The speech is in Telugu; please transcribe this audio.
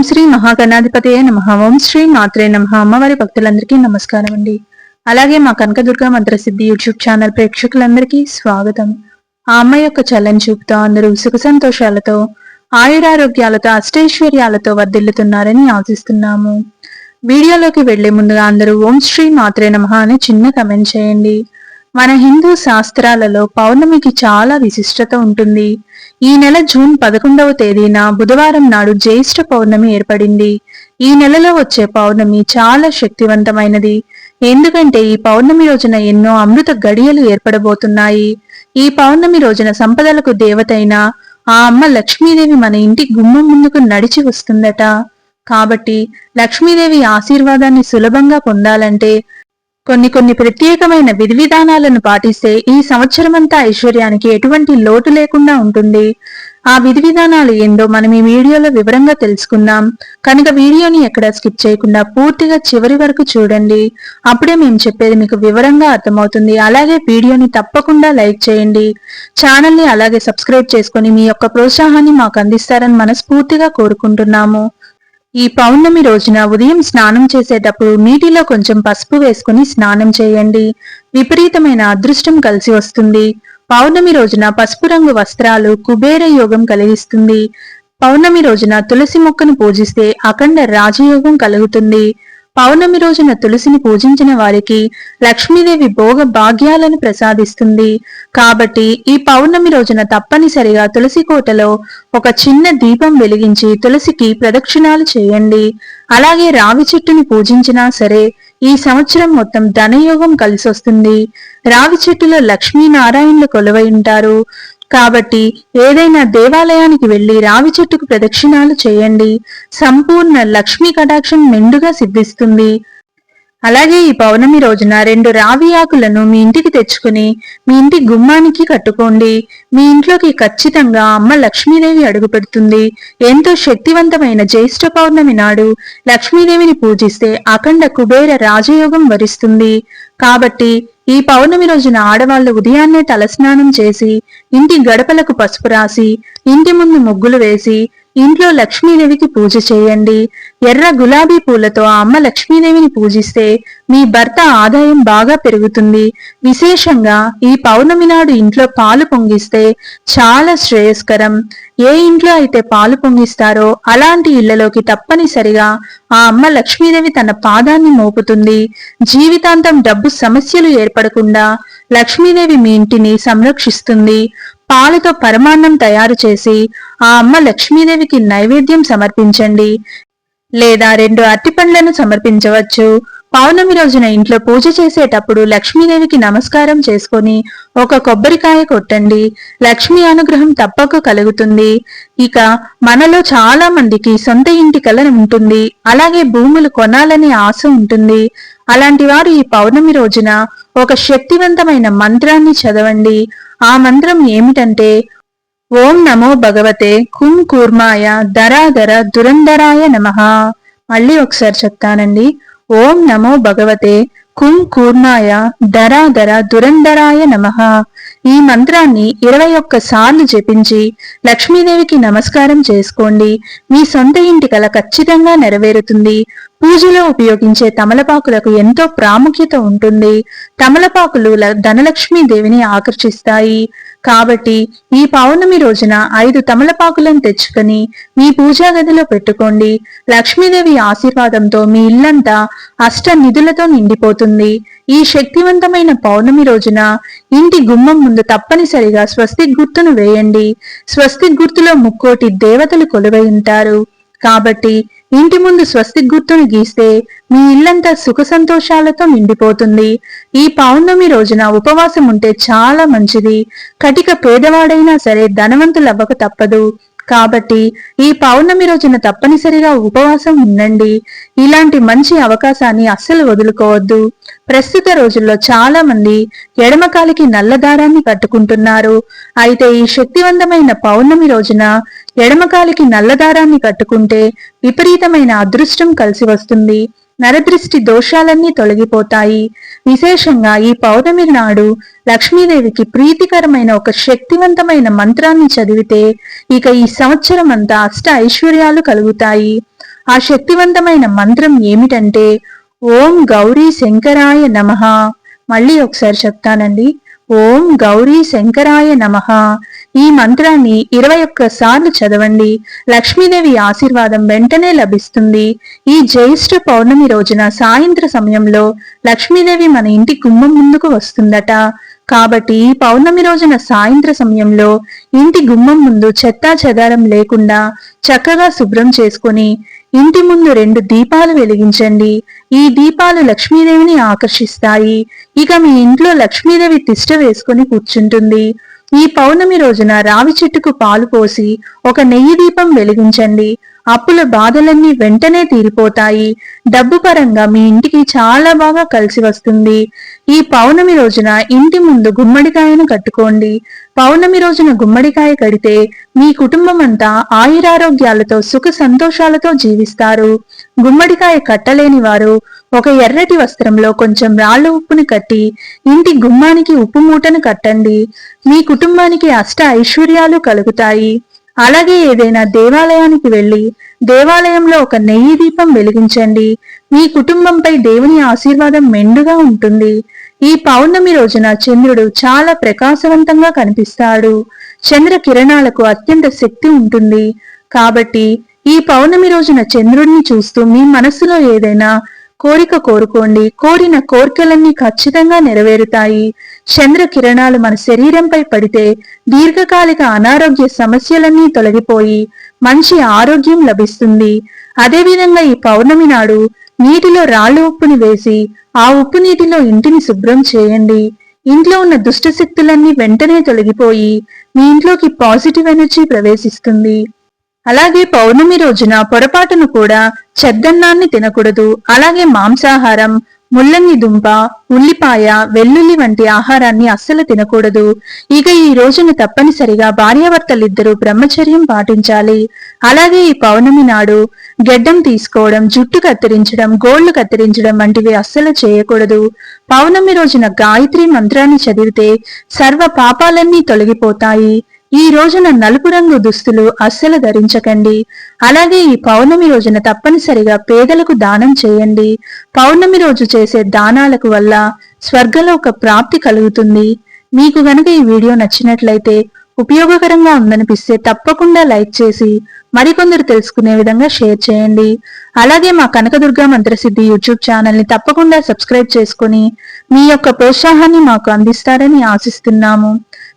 ఓం శ్రీ మహాగణాధిపతి నమ. ఓం శ్రీ మాత్రే నమ. అమ్మవారి భక్తులందరికీ నమస్కారం అండి. అలాగే మా కనకదుర్గ మంత్రసిద్ధి యూట్యూబ్ ఛానల్ ప్రేక్షకులందరికీ స్వాగతం. ఆ అమ్మ యొక్క చల్లని చూపుతో అందరూ సుఖ సంతోషాలతో ఆయురారోగ్యాలతో అష్టైశ్వర్యాలతో వర్ధిల్లుతున్నారని ఆశిస్తున్నాము. వీడియోలోకి వెళ్ళే ముందుగా అందరూ ఓం శ్రీ మాత్రే నమ అని చిన్న కమెంట్ చేయండి. మన హిందూ శాస్త్రాలలో పౌర్ణమికి చాలా విశిష్టత ఉంటుంది. ఈ నెల జూన్ పదకొండవ తేదీన బుధవారం నాడు జ్యేష్ఠ పౌర్ణమి ఏర్పడింది. ఈ నెలలో వచ్చే పౌర్ణమి చాలా శక్తివంతమైనది. ఎందుకంటే ఈ పౌర్ణమి రోజున ఎన్నో అమృత గడియలు ఏర్పడబోతున్నాయి. ఈ పౌర్ణమి రోజున సంపదలకు దేవతైన ఆ అమ్మ లక్ష్మీదేవి మన ఇంటి గుమ్మం ముందుకు నడిచి వస్తుందట. కాబట్టి లక్ష్మీదేవి ఆశీర్వాదాన్ని సులభంగా పొందాలంటే కొన్ని కొన్ని ప్రత్యేకమైన విధి విధానాలను పాటిస్తే ఈ సంవత్సరమంతా ఐశ్వర్యానికి ఎటువంటి లోటు లేకుండా ఉంటుంది. ఆ విధి విధానాలు ఏందో మనం ఈ వీడియోలో వివరంగా తెలుసుకుందాం. కనుక వీడియోని ఎక్కడ స్కిప్ చేయకుండా పూర్తిగా చివరి వరకు చూడండి. అప్పుడే మేము చెప్పేది మీకు వివరంగా అర్థమవుతుంది. అలాగే వీడియోని తప్పకుండా లైక్ చేయండి. ఛానల్ని అలాగే సబ్స్క్రైబ్ చేసుకుని మీ యొక్క ప్రోత్సాహాన్ని మాకు అందిస్తారని మనస్ఫూర్తిగా కోరుకుంటున్నాము. ఈ పౌర్ణమి రోజున ఉదయం స్నానం చేసేటప్పుడు నీటిలో కొంచెం పసుపు వేసుకుని స్నానం చేయండి. విపరీతమైన అదృష్టం కలిసి వస్తుంది. పౌర్ణమి రోజున పసుపు రంగు వస్త్రాలు కుబేర యోగం కలిగిస్తుంది. పౌర్ణమి రోజున తులసి మొక్కను పూజిస్తే అఖండ రాజయోగం కలుగుతుంది. పౌర్ణమి రోజున తులసిని పూజించిన వారికి లక్ష్మీదేవి భోగ భాగ్యాలను ప్రసాదిస్తుంది. కాబట్టి ఈ పౌర్ణమి రోజున తప్పనిసరిగా తులసి కోటలో ఒక చిన్న దీపం వెలిగించి తులసికి ప్రదక్షిణాలు చేయండి. అలాగే రావి చెట్టుని పూజించినా సరే ఈ సంవత్సరం మొత్తం ధనయోగం కలిసొస్తుంది. రావి చెట్టులో లక్ష్మీనారాయణులు కొలువై ఉంటారు. కాబట్టి ఏదైనా దేవాలయానికి వెళ్ళి రావి చెట్టుకు ప్రదక్షిణాలు చేయండి. సంపూర్ణ లక్ష్మీ కటాక్షం మెండుగా సిద్ధిస్తుంది. అలాగే ఈ పౌర్ణమి రోజున రెండు రావి ఆకులను మీ ఇంటికి తెచ్చుకుని మీ ఇంటి గుమ్మానికి కట్టుకోండి. మీ ఇంట్లోకి ఖచ్చితంగా అమ్మ లక్ష్మీదేవి అడుగుపెడుతుంది. ఎంతో శక్తివంతమైన జ్యేష్ఠ పౌర్ణమి నాడు లక్ష్మీదేవిని పూజిస్తే అఖండ కుబేర రాజయోగం వరిస్తుంది. కాబట్టి ఈ పౌర్ణమి రోజున ఆడవాళ్ళు ఉదయాన్నే తలస్నానం చేసి ఇంటి గడపలకు పసుపు రాసి ఇంటి ముందు ముగ్గులు వేసి ఇంట్లో లక్ష్మీదేవికి పూజ చేయండి. ఎర్ర గులాబీ పూలతో అమ్మ లక్ష్మీదేవిని పూజిస్తే మీ భర్త ఆదాయం బాగా పెరుగుతుంది. విశేషంగా ఈ పౌర్ణమి నాడు ఇంట్లో పాలు పొంగిస్తే చాలా శ్రేయస్కరం. ఏ ఇంట్లో అయితే పాలు పొంగిస్తారో అలాంటి ఇళ్ళలోకి తప్పనిసరిగా ఆ అమ్మ లక్ష్మీదేవి తన పాదాన్ని మోపుతుంది. జీవితాంతం డబ్బు సమస్యలు ఏర్పడకుండా లక్ష్మీదేవి మీ ఇంటిని సంరక్షిస్తుంది. పాలతో పరమాన్నం తయారు చేసి ఆ అమ్మ లక్ష్మీదేవికి నైవేద్యం సమర్పించండి. లేదా రెండు అరటిపండ్లను సమర్పించవచ్చు. పౌర్ణమి రోజున ఇంట్లో పూజ చేసేటప్పుడు లక్ష్మీదేవికి నమస్కారం చేసుకొని ఒక కొబ్బరికాయ కొట్టండి. లక్ష్మీ అనుగ్రహం తప్పక కలుగుతుంది. ఇక మనలో చాలా మందికి సొంత ఇంటి కల ఉంటుంది. అలాగే భూములు కొనాలనే ఆశ ఉంటుంది. అలాంటి వారు ఈ పౌర్ణమి రోజున ఒక శక్తివంతమైన మంత్రాన్ని చదవండి. ఆ మంత్రం ఏమిటంటే ఓం నమో భగవతే కుం కూర్మాయ ధరాధర దురంధరాయ నమ. మళ్ళీ ఒకసారి చెప్తానండి. ఓం నమో భగవతే కుం కూర్మాయ ధరాధర దురంధరాయ నమ. ఈ మంత్రాన్ని ఇరవై ఒక్క సార్లు జపించి లక్ష్మీదేవికి నమస్కారం చేసుకోండి. మీ సొంత ఇంటి కల ఖచ్చితంగా నెరవేరుతుంది. పూజలో ఉపయోగించే తమలపాకులకు ఎంతో ప్రాముఖ్యత ఉంటుంది. తమలపాకులు ధనలక్ష్మీ దేవిని ఆకర్షిస్తాయి. కాబట్టి ఈ పౌర్ణమి రోజున ఐదు తమలపాకులను తెచ్చుకొని మీ పూజా గదిలో పెట్టుకోండి. లక్ష్మీదేవి ఆశీర్వాదంతో మీ ఇల్లంతా అష్ట నిధులతో నిండిపోతుంది. ఈ శక్తివంతమైన పౌర్ణమి రోజున ఇంటి గుమ్మం ముందు తప్పనిసరిగా స్వస్తి గుర్తును వేయండి. స్వస్తి గుర్తులో ముక్కోటి దేవతలు కొలువై ఉంటారు. కాబట్టి ఇంటి ముందు స్వస్తి గుర్తును గీస్తే మీ ఇల్లంతా సుఖ సంతోషాలతో నిండిపోతుంది. ఈ పౌర్ణమి రోజున ఉపవాసం ఉంటే చాలా మంచిది. కటిక పేదవాడైనా సరే ధనవంతులవ్వక తప్పదు. కాబట్టి ఈ పౌర్ణమి రోజున తప్పనిసరిగా ఉపవాసం ఉండండి. ఇలాంటి మంచి అవకాశాన్ని అస్సలు వదులుకోవద్దు. ప్రస్తుత రోజుల్లో చాలా మంది ఎడమకాలికి నల్లదారాన్ని కట్టుకుంటున్నారు. అయితే ఈ శక్తివంతమైన పౌర్ణమి రోజున ఎడమకాలికి నల్లదారాన్ని కట్టుకుంటే విపరీతమైన అదృష్టం కలిసి వస్తుంది. నరదృష్టి దోషాలన్నీ తొలగిపోతాయి. విశేషంగా ఈ పౌర్ణమి నాడు లక్ష్మీదేవికి ప్రీతికరమైన ఒక శక్తివంతమైన మంత్రాన్ని చదివితే ఇక ఈ సంవత్సరం అంతా అష్ట ఐశ్వర్యాలు కలుగుతాయి. ఆ శక్తివంతమైన మంత్రం ఏమిటంటే ఓం గౌరీ శంకరాయ నమః. మళ్ళీ ఒకసారి చెప్తానండి. ఓం గౌరీ శంకరాయ నమః. ఈ మంత్రాన్ని ఇరవై ఒక్క సార్లు చదవండి. లక్ష్మీదేవి ఆశీర్వాదం వెంటనే లభిస్తుంది. ఈ జ్యేష్ఠ పౌర్ణమి రోజున సాయంత్ర సమయంలో లక్ష్మీదేవి మన ఇంటి గుమ్మం ముందుకు వస్తుందట. కాబట్టి ఈ పౌర్ణమి రోజున సాయంత్ర సమయంలో ఇంటి గుమ్మం ముందు చెత్తా చెదారం లేకుండా చక్కగా శుభ్రం చేసుకుని ఇంటి ముందు రెండు దీపాలు వెలిగించండి. ఈ దీపాలు లక్ష్మీదేవిని ఆకర్షిస్తాయి. ఇక మీ ఇంట్లో లక్ష్మీదేవి తిష్ట వేసుకుని కూర్చుంటుంది. ఈ పౌర్ణమి రోజున రావి చెట్టుకు పాలు పోసి ఒక నెయ్యి దీపం వెలిగించండి. అప్పుల బాధలన్నీ వెంటనే తీరిపోతాయి. డబ్బు పరంగా మీ ఇంటికి చాలా బాగా కలిసి వస్తుంది. ఈ పౌర్ణమి రోజున ఇంటి ముందు గుమ్మడికాయను కట్టుకోండి. పౌర్ణమి రోజున గుమ్మడికాయ కడితే మీ కుటుంబం అంతా ఆయురారోగ్యాలతో సుఖ సంతోషాలతో జీవిస్తారు. గుమ్మడికాయ కట్టలేని వారు ఒక ఎర్రటి వస్త్రంలో కొంచెం రాళ్ళ ఉప్పుని కట్టి ఇంటి గుమ్మానికి ఉప్పు మూటను కట్టండి. మీ కుటుంబానికి అష్ట ఐశ్వర్యాలు కలుగుతాయి. అలాగే ఏదైనా దేవాలయానికి వెళ్ళి దేవాలయంలో ఒక నెయ్యి దీపం వెలిగించండి. మీ కుటుంబంపై దేవుని ఆశీర్వాదం మెండుగా ఉంటుంది. ఈ పౌర్ణమి రోజున చంద్రుడు చాలా ప్రకాశవంతంగా కనిపిస్తాడు. చంద్ర కిరణాలకు అత్యంత శక్తి ఉంటుంది. కాబట్టి ఈ పౌర్ణమి రోజున చంద్రుడిని చూస్తూ మీ మనస్సులో ఏదైనా కోరిక కోరుకోండి. కోరిన కోరికలన్నీ ఖచ్చితంగా నెరవేరుతాయి. చంద్ర కిరణాలు మన శరీరంపై పడితే దీర్ఘకాలిక అనారోగ్య సమస్యలన్నీ తొలగిపోయి మంచి ఆరోగ్యం లభిస్తుంది. అదేవిధంగా ఈ పౌర్ణమి నాడు నీటిలో రాళ్ళు ఉప్పుని వేసి ఆ ఉప్పు నీటిలో ఇంటిని శుభ్రం చేయండి. ఇంట్లో ఉన్న దుష్ట శక్తులన్నీ వెంటనే తొలగిపోయి మీ ఇంట్లోకి పాజిటివ్ ఎనర్జీ ప్రవేశిస్తుంది. అలాగే పౌర్ణమి రోజున పొరపాటును కూడా చెద్దన్నాన్ని తినకూడదు. అలాగే మాంసాహారం ముల్లంగి దుంప ఉల్లిపాయ వెల్లుల్లి వంటి ఆహారాన్ని అస్సలు తినకూడదు. ఇక ఈ రోజున తప్పనిసరిగా భార్యాభర్తలిద్దరూ బ్రహ్మచర్యం పాటించాలి. అలాగే ఈ పౌర్ణమి నాడు గెడ్డం తీసుకోవడం జుట్టు కత్తిరించడం గోళ్ళు కత్తిరించడం వంటివి అస్సలు చేయకూడదు. పౌర్ణమి రోజున గాయత్రి మంత్రాన్ని చదివితే సర్వ పాపాలన్నీ తొలగిపోతాయి. ఈ రోజున నలుపు రంగు దుస్తులు అస్సలు ధరించకండి. అలాగే ఈ పౌర్ణమి రోజున తప్పనిసరిగా పేదలకు దానం చేయండి. పౌర్ణమి రోజు చేసే దానాలకు వల్ల స్వర్గలోక ప్రాప్తి కలుగుతుంది. మీకు గనుక ఈ వీడియో నచ్చినట్లయితే ఉపయోగకరంగా ఉందనిపిస్తే తప్పకుండా లైక్ చేసి మరికొందరు తెలుసుకునే విధంగా షేర్ చేయండి. అలాగే మా కనకదుర్గ మంత్రసిద్ధి యూట్యూబ్ ఛానల్ని తప్పకుండా సబ్స్క్రైబ్ చేసుకుని మీ యొక్క ప్రోత్సాహాన్ని మాకు అందిస్తారని ఆశిస్తున్నాము.